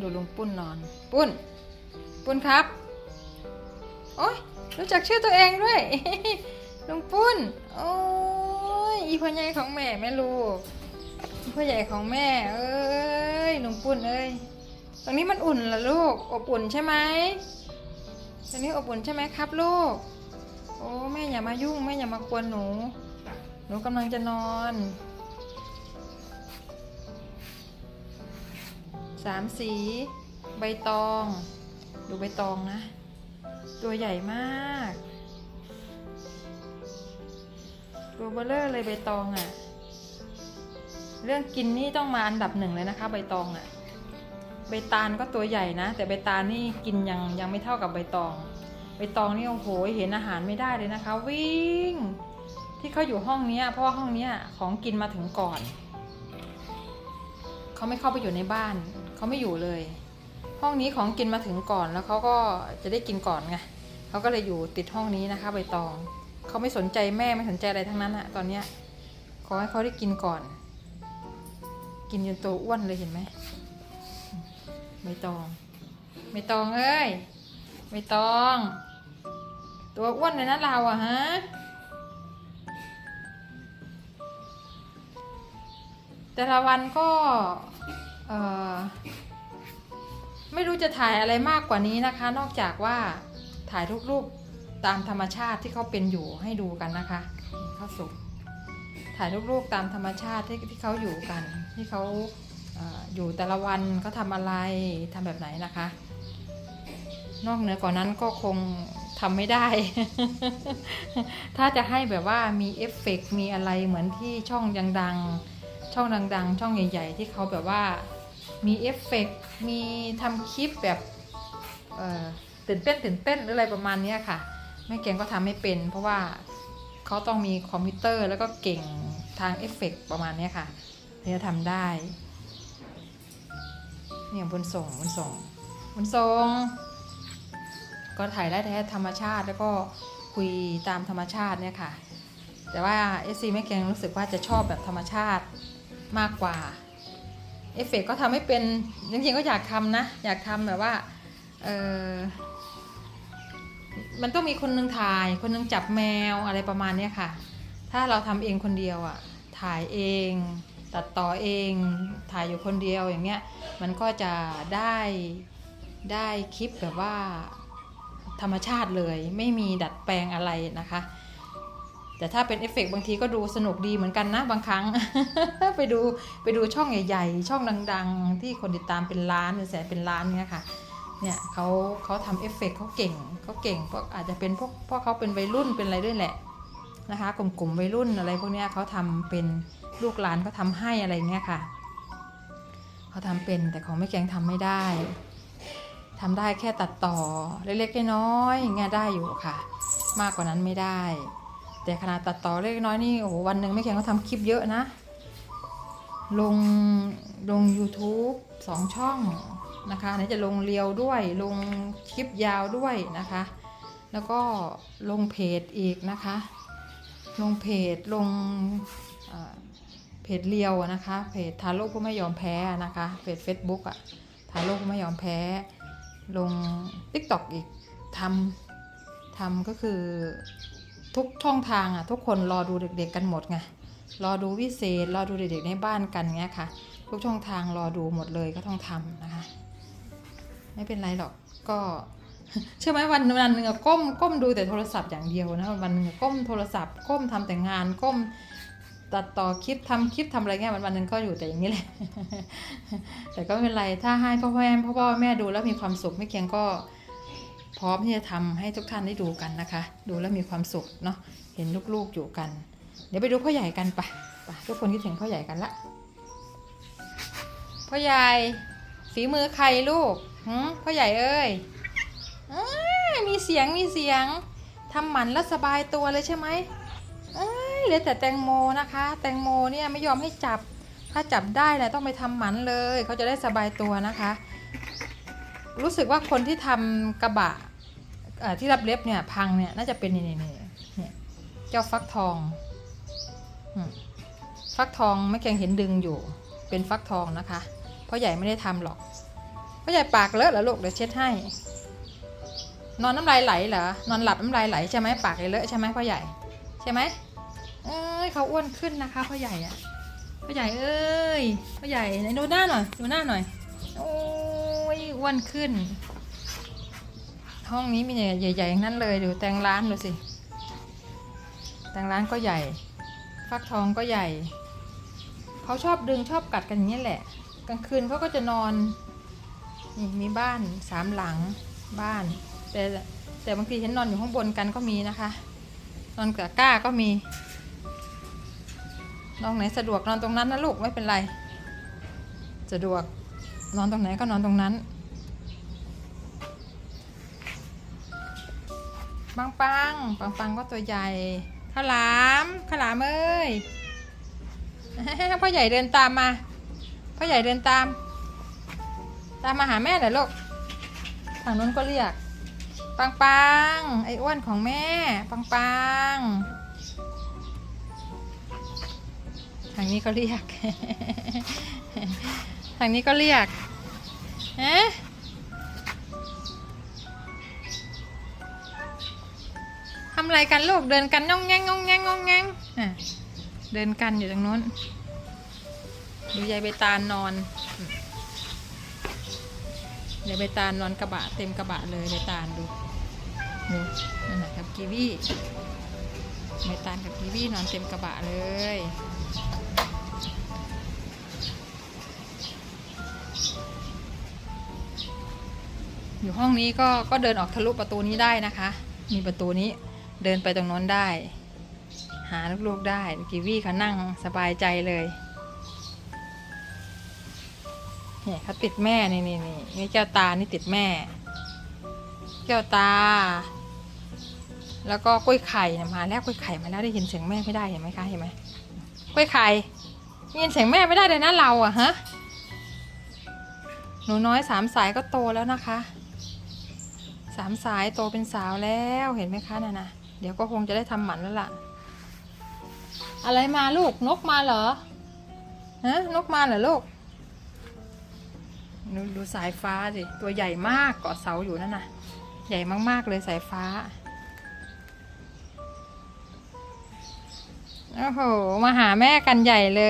ดูลุงปุ้นนอน ปุ้น ปุ้นครับ โอ้ยรู้จักชื่อตัวเองด้วยลุงปุ้น โอ้ยอีพ่อใหญ่ของแม่แม่ลูกอีพ่อใหญ่ของแม่ เอ้ยลุงปุ้นเอ้ยตรงนี้มันอุ่นเหรอลูก อบอุ่นใช่ไหมตรงนี้อบอุ่นใช่ไหมครับลูก โอ้แม่อย่ามายุ่งแม่อย่ามากวนหนู หนูกำลังจะนอน สามสี ใบตอง ดูใบตองนะ ตัวใหญ่มาก ตัวเบลเลอร์เลยใบตองอะ่ะ เรื่องกินนี่ต้องมาอันดับหนึ่งเลยนะคะ ใบตองอะ่ะ ใบตาลก็ตัวใหญ่นะ แต่ใบตาลนี่กินยังยังไม่เท่ากับใบตอง ใบตองนี่โอ้โหเห็นอาหารไม่ได้เลยนะคะ วิ่ง ที่เขาอยู่ห้องนี้เพราะว่าห้องนี้ของกินมาถึงก่อนเขาไม่เข้าไปอยู่ในบ้าน เขาไม่อยู่เลย ห้องนี้ของกินมาถึงก่อนแล้วเขาก็จะได้กินก่อนไงเขาก็เลยอยู่ติดห้องนี้นะคะใบตองเขาไม่สนใจแม่ไม่สนใจอะไรทั้งนั้นอะตอนเนี้ยขอให้เขาได้กินก่อน กินจนตัวอ้วนเลยเห็นไหมใบตองใบตองเอ้ยใบตอง ตัวอ้วนเลยนะเราอะฮะแต่ละวันก็ เอ่อไม่รู้จะถ่ายอะไรมากกว่านี้นะคะ นอกจากว่าถ่ายทุกรูปตามธรรมชาติที่เขาเป็นอยู่ให้ดูกันนะคะข้าสุกถ่ายรูปตามธรรมชาติที่ที่เขาอยู่กัน ที่เขาอยู่แต่ละวันเขาทำอะไรทำแบบไหนนะคะ นอกเหนือกว่านั้นก็คงทำไม่ได้ ถ้าจะให้แบบว่ามีเอฟเฟกต์มีอะไรเหมือนที่ช่องยังดังช่องดัง ๆ ช่องใหญ่ ๆ ที่เขาแบบว่า มีเอฟเฟกต์มีทำคลิปแบบตื่นเต้นตื่นเต้นหรืออะไรประมาณนี้ค่ะ แม่เก่งก็ทำไม่เป็น เพราะว่าเขาต้องมีคอมพิวเตอร์แล้วก็เก่งทางเอฟเฟกต์ประมาณนี้ค่ะถึงจะทำได้เนี่ยบนส่งบนส่งบนส่ง ก็ถ่ายได้แท้ธรรมชาติแล้วก็คุยตามธรรมชาติเนี่ยค่ะ แต่ว่าเอซีแม่แกงรู้สึกว่าจะชอบแบบธรรมชาติมากกว่า เอฟเฟกต์ก็ทำให้เป็นจริงๆก็อยากทำนะ อยากทำแบบว่าเออมันต้องมีคนนึงถ่าย คนนึงจับแมวอะไรประมาณเนี้ยค่ะ ถ้าเราทำเองคนเดียวอะ่ะถ่ายเอง ตัดต่อเองถ่ายอยู่คนเดียวอย่างเงี้ยมันก็จะได้ได้คลิปแบบว่าธรรมชาติเลย ไม่มีดัดแปลงอะไรนะคะ แต่ถ้าเป็นเอฟเฟกต์บางทีก็ดูสนุกดีเหมือนกันนะบางครั้ง ไปดูไปดูช่องใหญ่ๆ ช่องดัง ๆ ที่คนติดตามเป็นล้านเป็นแสนเป็นล้านเนี่ยค่ะเนี่ยเขาเขาทำเอฟเฟกต์เขาเก่งเขาเก่งเพราะอาจจะเป็นพวกเพราะเขาเป็นวัยรุ่นเป็นอะไรด้วยแหละนะคะกลุ่มๆวัยรุ่นอะไรพวกเนี้ยเขาทำเป็นลูกหลานเขาทำให้อะไรเงี้ยค่ะเขาทำเป็นแต่ของไม่แกงทำไม่ได้ทำได้แค่ตัดต่อเล็กๆน้อยๆอย่างเงี้ยได้อยู่ค่ะ มากกว่านั้นไม่ได้ แต่ขนาดตัดต่อเล็กน้อยนี่โอ้โหวันหนึ่งไม่แข็งก็ทำคลิปเยอะนะ ลงลง YouTube สองช่องนะคะไหนจะลงเรียวด้วย ลงคลิปยาวด้วยนะคะ แล้วก็ลงเพจอีกนะคะ ลงเพจลงเพจเรียวนะคะ เพจทาโร่ผู้ไม่ยอมแพ้นะคะ เพจ Facebook อะทาโร่ผู้ไม่ยอมแพ้ ลง TikTok อีกทำทำก็คือ ทุกช่องทางอะทุกคนรอดูเด็กๆกันหมดไงรอดูวิเศษ รอดูเด็กๆในบ้านกันเงี้ยค่ะ ทุกช่องทางรอดูหมดเลยก็ต้องทำนะคะ ไม่เป็นไรหรอกก็เชื่อไหมวันวันหนึ่งก้มก้มดูแต่โทรศัพท์อย่างเดียวนะวันหนึ่งก้มโทรศัพท์ก้มทำแต่งานก้มตัดต่อคลิปทำคลิปทำอะไรเงี้ยวันวันนึงก็อยู่แต่อย่างนี้แหละ แต่ก็ไม่เป็นไรถ้าให้พ่อแม่พ่อพ่อแม่ดูแล้วมีความสุขไม่เคียงก็ พร้อมที่จะทำให้ทุกท่านได้ดูกันนะคะ ดูแล้วมีความสุขเนาะเห็นลูกๆอยู่กัน เดี๋ยวไปดูพ่อใหญ่กันไปไปทุกคนคิดถึงพ่อใหญ่กันละพ่อใหญ่ฝีมือใครลูกหืพ่อใหญ่เอ้ยอมีเสียงมีเสียงทำหมันแล้วสบายตัวเลยใช่ไหมเอ้ยเหลือแต่แตงโมนะคะ แตงโมเนี่ยไม่ยอมให้จับ ถ้าจับได้เนี่ยต้องไปทำหมันเลย เขาจะได้สบายตัวนะคะ รู้สึกว่าคนที่ทำกระบะที่รับเล็บเนี่ยพังเนี่ยน่าจะเป็นนี่นี่นี่เนี่ยเจ้าฟักทองฟักทองไม่แกงเห็นดึงอยู่ เป็นฟักทองนะคะเพราะใหญ่ไม่ได้ทำหรอกพ่อใหญ่ปากเลอะเหรอลูกเดี๋ยวเช็ดให้ นอนน้ำลายไหลเหรอนอนหลับน้ำลายไหลใช่ไหมปากเลยเลอะใช่ไหมพ่อใหญ่ใช่ไหมเอ้ยเขาอ้วนขึ้นนะคะพ่อใหญ่อะพ่อใหญ่เอ้ยพ่อใหญ่ไหนดูหน้าหน่อยดูหน้าหน่อยโอ้ ยอ้วนขึ้น ห้องนี้มีใหญ่ๆอย่างนั้นเลยดูแต่งร้านดูสิ แต่งร้านก็ใหญ่ ฟักทองก็ใหญ่ เขาชอบดึงชอบกัดกันอย่างนี้แหละ กลางคืนเขาก็จะนอน นี่มีบ้านสามหลังบ้าน แต่แต่บางทีฉันนอนอยู่ข้างบนกันก็มีนะคะ นอนกับก้าก็มีนอนไหนสะดวกนอนตรงนั้นนะลูกไม่เป็นไร สะดวก นอนตรงไหนก็นอนตรงนั้น ปังปังปังปังก็ตัวใหญ่ข้าวหลามข้าวหลามเอ้ยพ่อใหญ่เดินตามมา พ่อใหญ่เดินตาม ตามมาหาแม่เหรอลูกทางนู้นก็เรียก ปังปังไอ้อ้วนของแม่ ปังปังทางนี้ก็เรียก ทางนี้ก็เรียกฮะทำอะไรกันลูกเดินกันง่องแงงง่องแงงง่องแงงอะเดินกันอยู่ตรงนู้นดูยายใบตาลนอนยายใบตาลนอนกระบะเต็มกระบะเลยใบตาลดูดูนั่นนะกับกีวี่ใบตาลกับกีวี่นอนเต็มกระบะเลย อยู่ห้องนี้ก็ก็เดินออกทะลุประตูนี้ได้นะคะ มีประตูนี้เดินไปตรงโน้นได้ หาลูกๆได้กีวี่เขานั่งสบายใจเลยเนี่ยเขาติดแม่นี่นี่นี่นี่แก้วตานี่ติดแม่ แก้วตา แล้วก็กล้วยไข่มาแล้วกล้วยไข่มาแล้วได้ยินเสียงแม่ไม่ได้เห็นไหมคะเห็นไหมกล้วยไข่ได้ยินเสียงแม่ไม่ได้เลยนะเราอะฮะหนูน้อยสามสายก็โตแล้วนะคะ สามสายโตเป็นสาวแล้วเห็นไหมคะน่ะนะเดี๋ยวก็คงจะได้ทำหมันแล้วล่ะ อะไรมาลูกนกมาเหรอฮะนกมาเหรอลูกดูดูสายฟ้าสิตัวใหญ่มากเกาะเสาอยู่นั่นน่ะใหญ่มากๆเลยสายฟ้าโอ้โหมาหาแม่กันใหญ่เล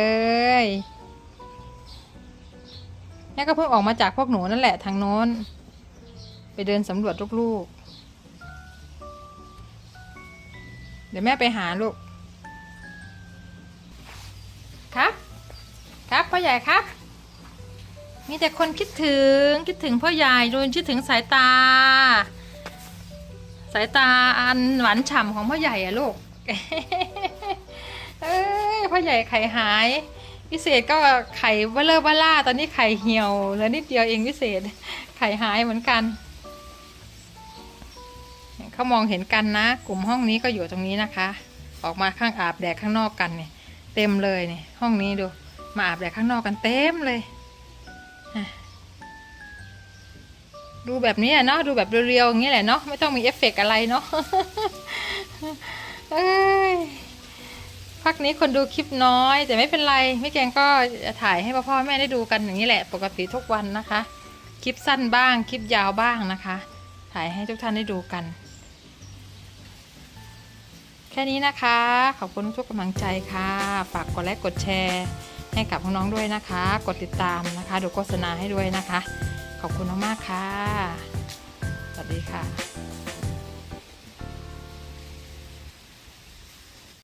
ยแม่ก็เพิ่งออกมาจากพวกหนูนั่นแหละทางโน้น ไปเดินสำรวจลูกๆ เดี๋ยวแม่ไปหาลูก ครับ ครับพ่อใหญ่ครับ มีแต่คนคิดถึงคิดถึงพ่อใหญ่โดนคิดถึงสายตา สายตาอันหวานฉ่ำของพ่อใหญ่อะลูก เอ้ยพ่อใหญ่ไข่หายพิเศษก็ไข่เบลเลอร์บล่าตอนนี้ไข่เหี่ยวเหลือนิดเดียวเองพิเศษ ไข่หายเหมือนกัน เขามองเห็นกันนะ กลุ่มห้องนี้ก็อยู่ตรงนี้นะคะ ออกมาข้างอาบแดดข้างนอกกันเนี่ย เต็มเลยเนี่ยห้องนี้ดู มาอาบแดดข้างนอกกันเต็มเลย ดูแบบนี้เนาะดูแบบเรียวๆอย่างนี้แหละเนาะไม่ต้องมีเอฟเฟกต์อะไรเนาะพักนี้คนดูคลิปน้อย แต่ไม่เป็นไรไม่แกงก็จะถ่ายให้พ่อแม่ได้ดูกันอย่างนี้แหละ ปกติทุกวันนะคะ คลิปสั้นบ้างคลิปยาวบ้างนะคะ ถ่ายให้ทุกท่านได้ดูกัน แค่นี้นะคะ ขอบคุณทุกกำลังใจค่ะ ฝากกดไลค์กดแชร์ ให้กับน้องๆด้วยนะคะ กดติดตามนะคะ ดูโฆษณาให้ด้วยนะคะ ขอบคุณมากๆค่ะ สวัสดีค่ะ